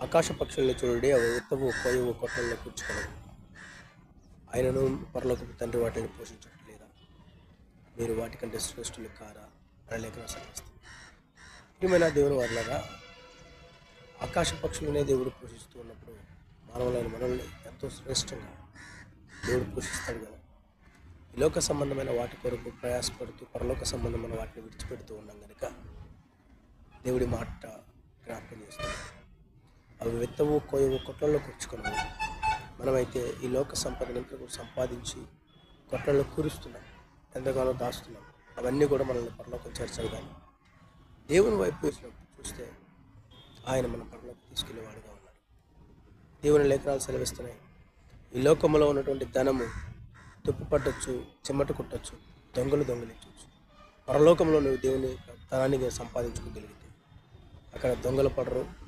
ఆకాశ పక్షుల్ని చూడండి అవి ఉత్తమ ఉపయోగ కొట్టల్లో కూర్చుకోవడం ఆయనను పరలోకపు తండ్రి వాటిని పోషించట్లేదా మీరు వాటికంటే శ్రేష్ఠులు కారా? అని లేఖన ప్రియమైన దేవుని వాళ్ళగా ఆకాశ పక్షులనే దేవుడు పోషిస్తూ ఉన్నప్పుడు మానవులైన మనల్ని ఎంతో శ్రేష్టంగా దేవుడు పోషిస్తాడు కదా. లోక సంబంధమైన వాటి కొరకు ప్రయాసపడుతూ పరలోక సంబంధమైన వాటిని విడిచిపెడుతూ ఉన్నాం కనుక దేవుడి మాట జ్ఞాపకం చేస్తున్నాడు అవి విత్తవు కోయవు కొట్లలో కూర్చుకున్నాము మనమైతే ఈ లోక సంపదనంతా సంపాదించి కొట్లలో కూరుస్తున్నాం ఎంతగానో దాస్తున్నాం. అవన్నీ కూడా మనల్ని పరలోకం చేర్చాలి కానీ దేవుని వైపు చూసినప్పుడు చూస్తే ఆయన మన పరలోకి తీసుకెళ్ళేవాడుగా ఉన్నాడు. దేవుని లేఖనాలు సెలవిస్తున్నాయి. ఈ లోకంలో ఉన్నటువంటి ధనము తుప్పు పట్టొచ్చు చెమట కొట్టచ్చు దొంగలు దొంగలించవచ్చు పరలోకంలో నువ్వు దేవుని ధనాన్ని సంపాదించుకోగలిగితే అక్కడ దొంగలు పడరు